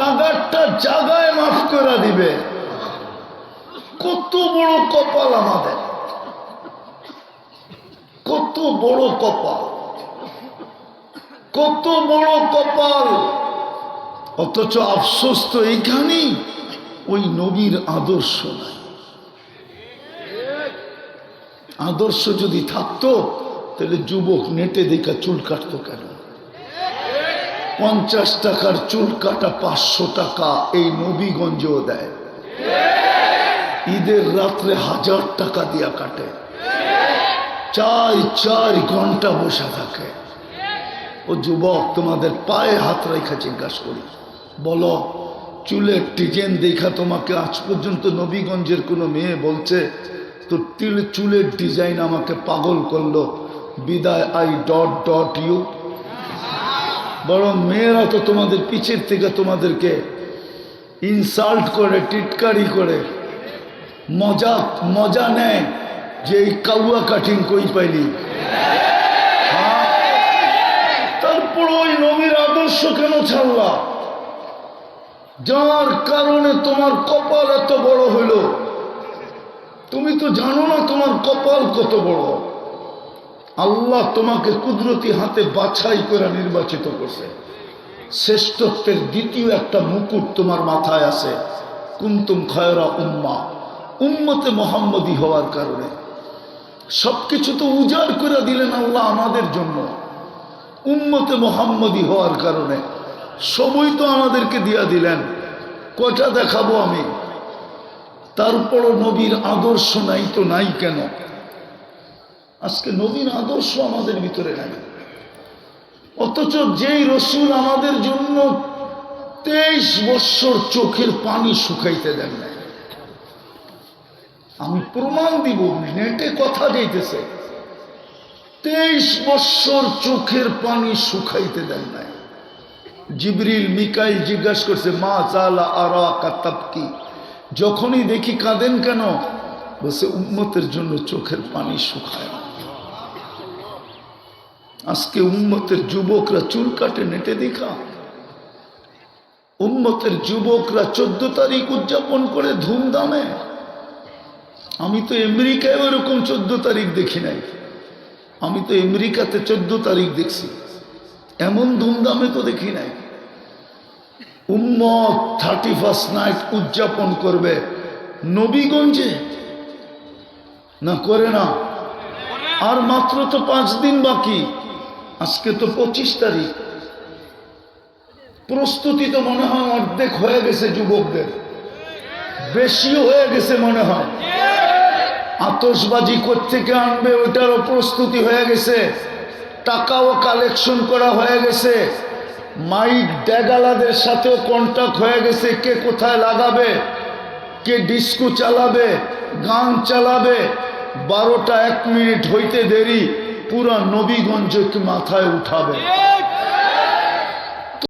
জাগারটা জাগায় মাফ করে দিবে। কত বড় কপাল আমাদের। কত বড় কপাল। কত বড় কপাল। অথচ আফসোস তো এইখানেই, ওই নবীর আদর্শ নাই। আদর্শ যদি থাকতো, তাহলে যুবক নেটে দেখা চুল কাটতো কেন? পঞ্চাশ টাকার চুল কাটা পাঁচশো টাকা এই নবীগঞ্জেও দেয়। ঈদের রাত্রে হাজার টাকা দিয়া কাটে। চার চার ঘণ্টা বসে থাকে। ও যুবক, তোমাদের পায়ে হাত রেখা জিজ্ঞাসা করি, বলো, চুলের ডিজাইন দেখা তোমাকে আজ পর্যন্ত নবীগঞ্জের কোনো মেয়ে বলছে, তো তিল চুলের ডিজাইন আমাকে পাগল করল, বিদায়, আই ডট ডট ইউ। বরং মেয়েরা তো তোমাদের পিছের থেকে তোমাদেরকে ইনসাল্ট করে, টিটকারি করে। মজা মজা নেয় যে এই কাউয়া কাটিং কই পাইলি। হ্যাঁ? তারপর ওই নবীর আদর্শ কেন ছাড়লা? যার কারণে তোমার কপাল এত বড় হইল। তুমি তো জানো না তোমার কপাল কত বড়। আল্লাহ তোমাকে কুদরতি হাতে বাছাই করে নির্বাচিত করছে। শ্রেষ্ঠত্বের দ্বিতীয় একটা মুকুট তোমার মাথায় আছে। কুন্তুম খয়রা উম্মা। উম্মতে মোহাম্মদী হওয়ার কারণে। সবকিছু তো উজাড় করে দিলেন আল্লাহ আমাদের জন্য। উম্মতে মোহাম্মদী হওয়ার কারণে। সবই তো আমাদেরকে দিয়া দিলেন। কটা দেখাবো আমি? তারপরও নবীর আদর্শ নাই তো নাই কেন? আজকে নবীর আদর্শ আমাদের ভিতরে নাই অথচ যেই রসুল আমাদের জন্য তেইশ বৎসর চোখের পানি শুকাইতে দেন নাই। আমি প্রমাণ দিব, নেটে কথা যাইতেছে। তেইশ বৎসর চোখের পানি শুকাইতে দেন নাই। জিবরিল, মিকাইল জিজ্ঞাসা করছে, মা চালা আরা কাতাবকি যখনই দেখি কাঁদেন কেন? বসে উম্মতের জন্য চোখের পানি শুকায় আজকে উম্মতের যুবকরা চুল কাটে, নেটে দেখা। উম্মতের যুবকরা চোদ্দ তারিখ উদযাপন করে ধুমধামে। আমি তো আমেরিকায় ওরকম চোদ্দ তারিখ দেখি নাই। আমি তো আমেরিকাতে চোদ্দ তারিখ দেখছি। এমন ধুমধামে তো দেখি নাই। উম্মত থার্টি ফার্স্ট নাইট উদযাপন করবে নবীগঞ্জে। না, করে না। আর মাত্র তো পাঁচ দিন বাকি। আজকে তো পঁচিশ তারিখ। প্রস্তুতি তো মনে হয় অর্ধেক হয়ে গেছে যুবকদের। বেশিও হয়ে গেছে মনে হয়। আতসবাজি থেকে আনবে ওইটারও প্রস্তুতি হয়ে গেছে। টাকাও কালেকশন করা হয়ে গেছে। মাইক ড্যাগালাদের সাথেও কন্ট্যাক্ট হয়ে গেছে কে কোথায় লাগাবে, কে ডিস্কো চালাবে, গান চালাবে। বারোটা এক মিনিট হইতে দেরি। পুরা নবীগঞ্জ মাথায় উঠাবে।